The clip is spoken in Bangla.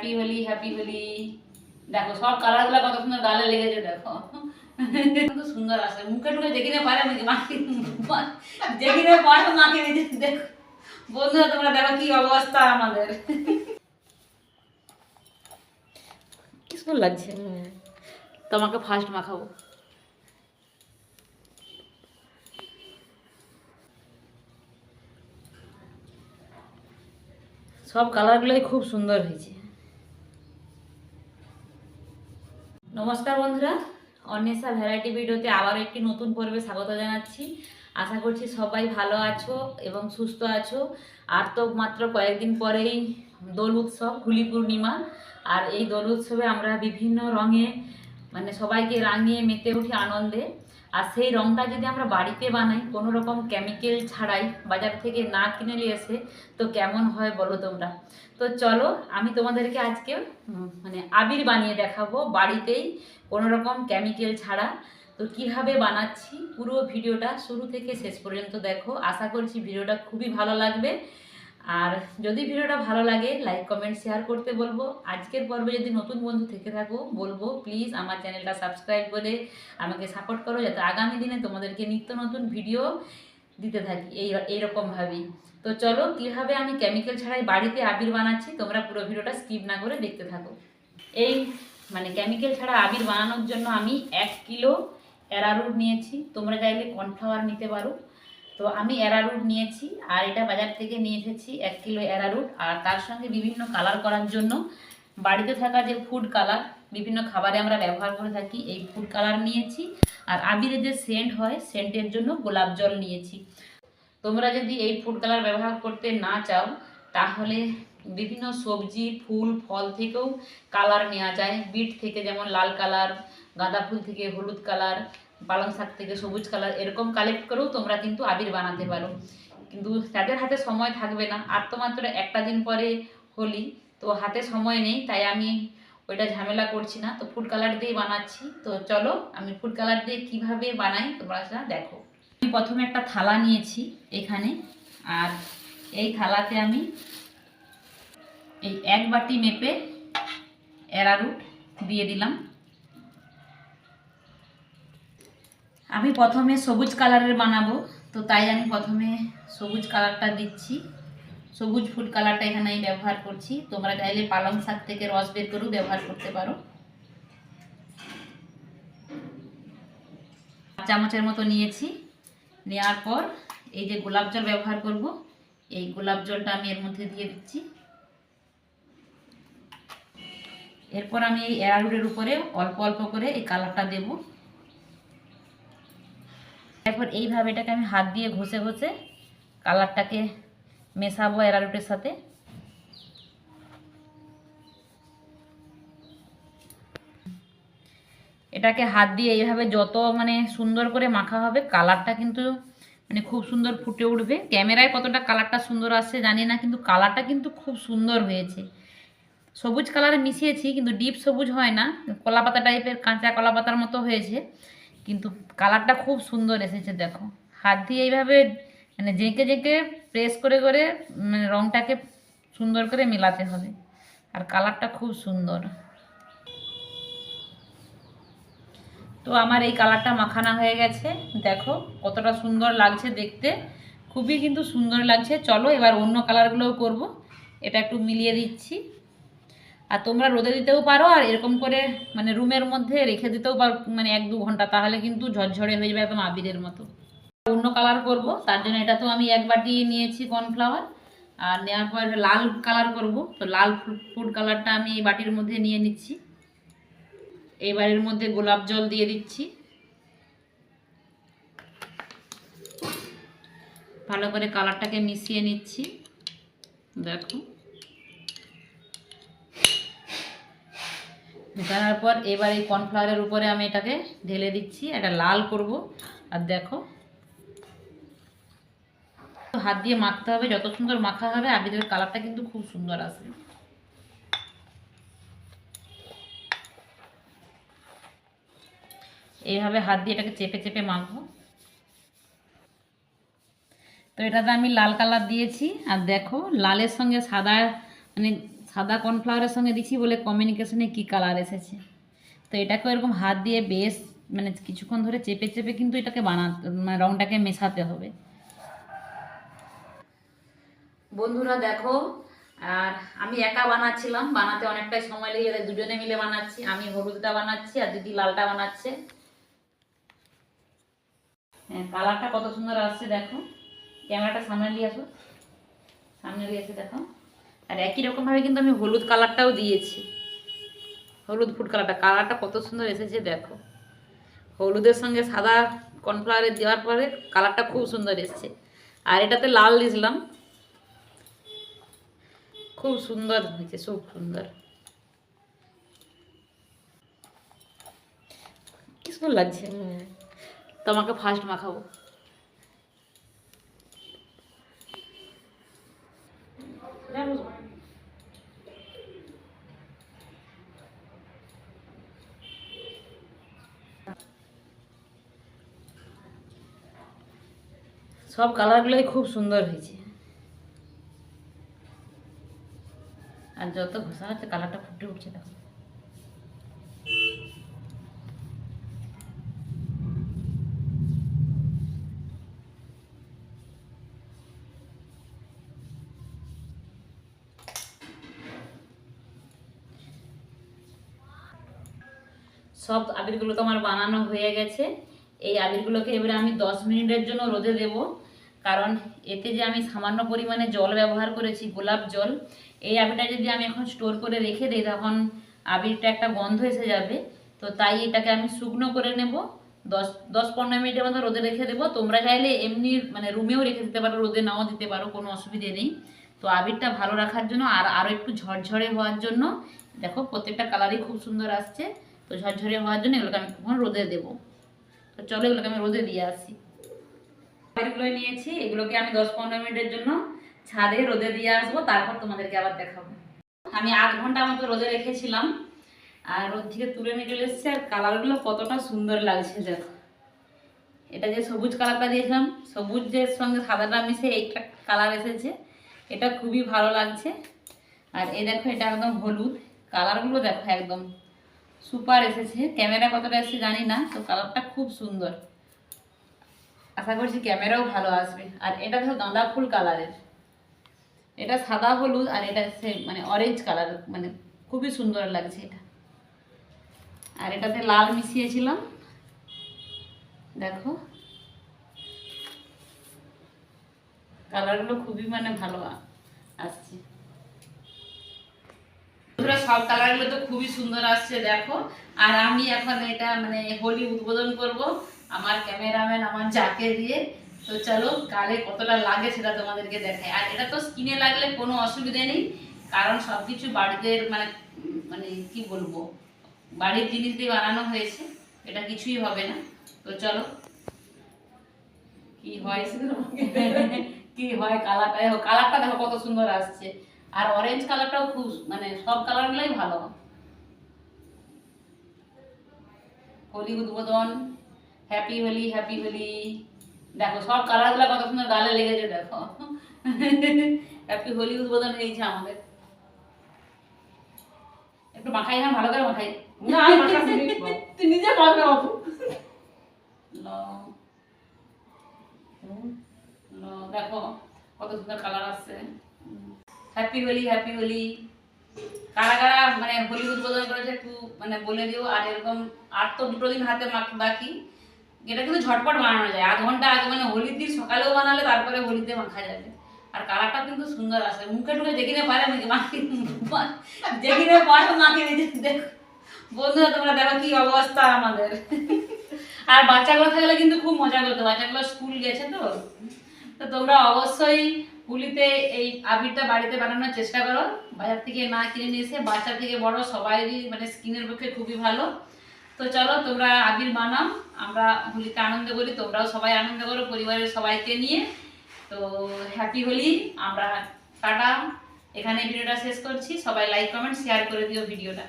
হ্যাপি হোলি হ্যাপি হোলি দেখো, সব কালারগুলো কত সুন্দর গালে লেগেছে, দেখো। কত সুন্দর আছে মুখে টুকে যেখানে পারে আমি মাখি যেখানে পারে, মাখি দিয়েছে দেখো। বন্ধুরা, তোমরা দেখো কি অবস্থা আমাদের। কি সুন্দর লাগছে। তোমাকে ফার্স্ট মাখাবো। সব কালারগুলোই খুব সুন্দর হয়েছে। নমস্কার বন্ধুরা। অন্বেষা ভ্যারাইটি ভিডিওতে আবার একটি নতুন পর্বে স্বাগত জানাচ্ছি। আশা করছি সবাই ভালো আছো এবং সুস্থ আছো। আর তো মাত্র কয়েকদিন পরেই দোল উৎসব, হুলি পূর্ণিমা। আর এই দোল উৎসবে আমরা বিভিন্ন রঙে মানে সবাইকে রাঙিয়ে মেতে উঠি আনন্দে। আর সেই রঙটা যদি আমরা বাড়িতে বানাই, কোনো রকম কেমিক্যাল ছাড়াই, বাজার থেকে না কিনে নিয়ে এসে, তো কেমন হয় বলো তোমরা? তো চলো, আমি তোমাদেরকে আজকে মানে আবির বানিয়ে দেখাবো বাড়িতেই কোনো রকম কেমিক্যাল ছাড়া। তো কীভাবে বানাচ্ছি, পুরো ভিডিওটা শুরু থেকে শেষ পর্যন্ত দেখো। আশা করছি ভিডিওটা খুবই ভালো লাগবে। আর যদি ভিডিওটা ভালো লাগে লাইক কমেন্ট শেয়ার করতে বলব। আজকের পর্বে যদি নতুন বন্ধু থেকে থাকো, বলব প্লিজ আমার চ্যানেলটা সাবস্ক্রাইব করে আমাকে সাপোর্ট করো, যাতে আগামী দিনে তোমাদেরকে নিত্য নতুন ভিডিও দিতে থাকি। এই, এইরকমভাবেই। তো চলো কীভাবে আমি কেমিক্যাল ছাড়াই বাড়িতে আবির বানাচ্ছি। তোমরা পুরো ভিডিওটা স্কিপ না করে দেখতে থাকো। এই মানে কেমিক্যাল ছাড়া আবির বানানোর জন্য আমি এক কিলো অ্যারারুট নিয়েছি। তোমরা চাইলে কর্নফ্লাওয়ার নিতে পারো। তো আমি অ্যারারুট নিয়েছি, আর এটা বাজার থেকে নিয়ে এসেছি এক কিলো অ্যারারুট আর তার সঙ্গে বিভিন্ন কালার করার জন্য বাড়িতে থাকা যে ফুড কালার বিভিন্ন খাবারে আমরা ব্যবহার করে থাকি, এই ফুড কালার নিয়েছি। আর আবিরের যে সেন্ট হয় সেন্টের জন্য গোলাপ জল নিয়েছি। তোমরা যদি এই ফুড কালার ব্যবহার করতে না চাও, তাহলে বিভিন্ন সবজি, ফুল, ফল থেকেও কালার নেওয়া যায়। বিট থেকে যেমন লাল কালার গাঁদা ফুল থেকে হলুদ কালার পালং শাক থেকে সবুজ কালার এরকম কালেক্ট করেও তোমরা কিন্তু আবির বানাতে পারো। কিন্তু তাদের হাতে সময় থাকবে না। আর তো মাত্র একটা দিন পরে হোলি, তো হাতে সময় নেই, তাই আমি ওইটা ঝামেলা করছি না। তো ফুড কালার দিয়ে বানাচ্ছি। তো চলো, আমি ফুড কালার দিয়ে কীভাবে বানাই তোমরা সেটা দেখো। আমি প্রথমে একটা থালা নিয়েছি এখানে। আর এই থালাতে আমি এই এক বাটি মেপে অ্যারারুট দিয়ে দিলাম। আমি প্রথমে সবুজ কালারের বানাবো, তো তাই আমি প্রথমে সবুজ কালারটা দিচ্ছি। সবুজ ফুড কালারটা এখানে আমি ব্যবহার করছি। তোমরা চাইলে পালং শাক থেকে রস বের করেও ব্যবহার করতে পারো। চামচের মতো নিয়েছি। নেওয়ার পর এই যে গোলাপ জল ব্যবহার করব, এই গোলাপ জলটা আমি এর মধ্যে দিয়ে দিচ্ছি। এরপর আমি এই অ্যারারুটের উপরে অল্প অল্প করে এই কালারটা দেব। এরপর এইভাবে এটাকে আমি হাত দিয়ে ঘষে ঘষে কালারটাকে মেশাবো অ্যারারুটের সাথে। এটাকে হাত দিয়ে এইভাবে যত মানে সুন্দর করে মাখা হবে, কালারটা কিন্তু মানে খুব সুন্দর ফুটে উঠবে। ক্যামেরায় কতটা কালারটা সুন্দর আসছে জানি না, কিন্তু কালারটা কিন্তু খুব সুন্দর হয়েছে। সবুজ কালারে মিশিয়েছি, কিন্তু ডিপ সবুজ হয় না। কলা পাতা টাইপের কাঁচা কলা পাতার মতো হয়েছে। কিন্তু কালারটা খুব সুন্দর এসেছে, দেখো। হাত দিয়ে এইভাবে মানে জেঁকে জেঁকে প্রেস করে করে মানে রঙটাকে সুন্দর করে মেলাতে হবে। আর কালারটা খুব সুন্দর। তো আমার এই কালারটা মাখানা হয়ে গেছে। দেখো কতটা সুন্দর লাগছে দেখতে। খুবই কিন্তু সুন্দর লাগছে। চলো এবার অন্য কালারগুলোও করব। এটা একটু মিলিয়ে দিচ্ছি। আর তোমরা রোদে দিতেও পারো, আর এরকম করে মানে রুমের মধ্যে রেখে দিতেও পারো মানে এক দু ঘণ্টা, তাহলে কিন্তু ঝরঝরে হয়ে যাবে একদম আবিরের মতো। অন্য কালার করব, তার জন্য এটা তো আমি এক বাটি নিয়েছি কর্নফ্লাওয়ার আর নেওয়ার পর লাল কালার করব। তো লাল ফুড কালারটা আমি এই বাটির মধ্যে নিয়ে নিচ্ছি। এবারের মধ্যে গোলাপ জল দিয়ে দিচ্ছি। ভালো করে কালারটাকে মিশিয়ে নিচ্ছি। দেখো। মেশানোর পর এবার এই কর্নফ্লাওয়ারের উপরে আমি এটাকে ঢেলে দিচ্ছি, এটা লাল করব। আর দেখো, হাত দিয়ে মাখতে হবে, যত সুন্দর মাখা হবে আবিরের কালারটা কিন্তু খুব সুন্দর আসবে। এইভাবে হাত দিয়ে এটাকে চেপে চেপে মাখবো। তো এটাতে আমি লাল কালার দিয়েছি, আর দেখো, লালের সঙ্গে সাদা মানে সাদা কর্নফ্লাওয়ারের সঙ্গে দিচ্ছি বলে কমিউনিকেশনে কি কালার এসেছে? তো এটাকে এরকম হাত দিয়ে বেশ মানে কিছুক্ষণ ধরে চেপে চেপে কিন্তু এটাকে বানাতে মানে রংটাকে মেশাতে হবে। বন্ধুরা দেখো, আর আমি একা বানাচ্ছিলাম, বানাতে অনেকটাই সময় লেগে যায় দুজনে মিলে বানাচ্ছি, আমি হলুদটা বানাচ্ছি আর দিদি লালটা বানাচ্ছে। হ্যাঁ কালারটা কত সুন্দর আসছে দেখো। ক্যামেরাটা সামনে নিয়ে আসো। সামনে নিয়ে এসে দেখো। আর একই রকমভাবে কিন্তু আমি হলুদ কালারটাও দিয়েছি। হলুদ ফুড কালারটা কালারটা কত সুন্দর এসেছে দেখো। হলুদের সঙ্গে সাদা কর্নফ্লাওয়ারে দেওয়ার পরে কালারটা খুব সুন্দর এসেছে। আর এটাতে লাল দিয়েছিলাম। খুব সুন্দর হয়েছে, খুব সুন্দর। কি সুন্দর লাগছে। তোমাকে ফার্স্ট মাখাবো। সব কালারগুলোই খুব সুন্দর হয়েছে। আর যত ঘষা হচ্ছে, কালারটা ফুটে উঠছে, দেখো। সব আবিরগুলো তো আমার বানানো হয়ে গেছে। এই আবিরগুলোকে এবারে আমি দশ মিনিটের জন্য রোদে দেব। কারণ এতে যে আমি সামান্য পরিমাণে জল ব্যবহার করেছি, গোলাপ জল, এই আবিরটা যদি আমি এখন স্টোর করে রেখে দিই, তখন আবিরটা একটা গন্ধ এসে যাবে। তো তাই এটাকে আমি শুকনো করে নেব। দশ দশ পনেরো মিনিটের মতো রোদে রেখে দেবো। তোমরা চাইলে এমনি মানে রুমেও রেখে দিতে পারো, রোদে নাও দিতে পারো, কোনো অসুবিধে নেই। তো আবিরটা ভালো রাখার জন্য আর আরও একটু ঝরঝরে হওয়ার জন্য, দেখো প্রত্যেকটা কালারই খুব সুন্দর আসছে। তো ঝরঝরে হওয়ার জন্য এগুলোকে আমি রোদে দেবো। তো চলো এগুলোকে আমি রোদে দিয়ে আসি। আবিরগুলো নিয়েছি, এগুলোকে আমি দশ পনেরো মিনিটের জন্য ছাদে রোদে দিয়ে আসব, তারপর তোমাদেরকে আবার দেখাবো। আমি আধ ঘণ্টা মতো রোদে রেখেছিলাম, আর রোদ থেকে তুলে নিয়ে চলে এসেছে, আর কালারগুলো কতটা সুন্দর লাগছে, দেখো। এটা যে সবুজ কালারটা দিয়েছিলাম, সবুজের সঙ্গে সাদাটা মিশে এইটা কালার এসেছে, এটা খুবই ভালো লাগছে। আর এই দেখো, এটা একদম হলুদ, কালারগুলো দেখো একদম সুপার এসেছে। ক্যামেরা কতটা এসেছে জানি না, তো কালারটা খুব সুন্দর। আশা করছি ক্যামেরাও ভালো আসবে। আর এটা দেখো গাঁদা ফুল কালারের। এটা সাদা, হলুদ, আর এটা সে মানে অরেঞ্জ কালার মানে খুবই সুন্দর লাগছে এটা। আর এটাতে লাল মিশিয়েছিলাম। দেখো। কালারগুলো খুবই মানে ভালো আসছে। সব কালারগুলো তো খুবই সুন্দর আসছে, দেখো। আর আমি এখন এটা মানে হোলি উদ্বোধন করব। আমার ক্যামেরাম্যান আমার যাকে দিয়ে, তো চলো গালে কতটা লাগে সেটা তোমাদেরকে দেখাই। আর এটা তো স্কিনে লাগলে কোনো অসুবিধা নেই, কারণ সব কিছু বাড়িতে মানে মানে কি বলব, বাড়ির জিনিস দিয়ে বানানো হয়েছে, এটা কিছুই হবে না। তো চলো, কি হয় কি হয় কালারটা দেখো কালারটা দেখো কত সুন্দর আসছে। আর অরেঞ্জ কালারটাও খুব মানে সব কালারগুলোই ভালো। হোলি উদ্বোধন হ্যাপি হোলি হ্যাপি হোলি দেখো সব কালারগুলো কত সুন্দর গালে লেগেছে দেখো। হ্যাপি হোলি উদ্বোধন হয়েছে আমাদের। একটু মাখাই হ্যাঁ ভালো করে মাখাই। না আমি মাখাচ্ছি নি। তুই নিজে পারবে বাবু। ল- ল- দেখো কত সুন্দর কালার আসছে। হ্যাপি হোলি হ্যাপি হোলি কারা কারা মানে হোলি উদ্বোধন করেছে একটু মানে বলে দিও। আর এরকম আর তো দুটো দিন হাতে বাকি। এটা কিন্তু ঝটপট বানানো যায়। আধ ঘণ্টা আগে মানে হোলির দিন সকালেও বানালে তারপরে হোলিতে মাখা যাবে। আর কালারটা কিন্তু সুন্দর আসে। মুখে টুকে যেখানে পারে যেখানে পারে দিতে দেখো। বন্ধুরা, তোমরা দেখো কি অবস্থা আমাদের। আর বাচ্চাগুলো থাকলে কিন্তু খুব মজা করতো। বাচ্চাগুলো স্কুল গেছে তো। তো তোমরা অবশ্যই পুলিতে এই আবিরটা বাড়িতে বানানোর চেষ্টা করো। বাজার থেকে না কিনে নিয়ে এসে বাচ্চা থেকে বড় সবারই মানে স্কিনের পক্ষে খুবই ভালো। তো চলো, তোমরা আবির বানাও, আমরা হোলিতে আনন্দ করি তোমরাও সবাই আনন্দ করো, পরিবারের সবাইকে নিয়ে। তো হ্যাপি হোলি, আমরা টাটা। এখানে ভিডিওটা শেষ করছি। সবাই লাইক কমেন্ট শেয়ার করে দিও ভিডিওটা।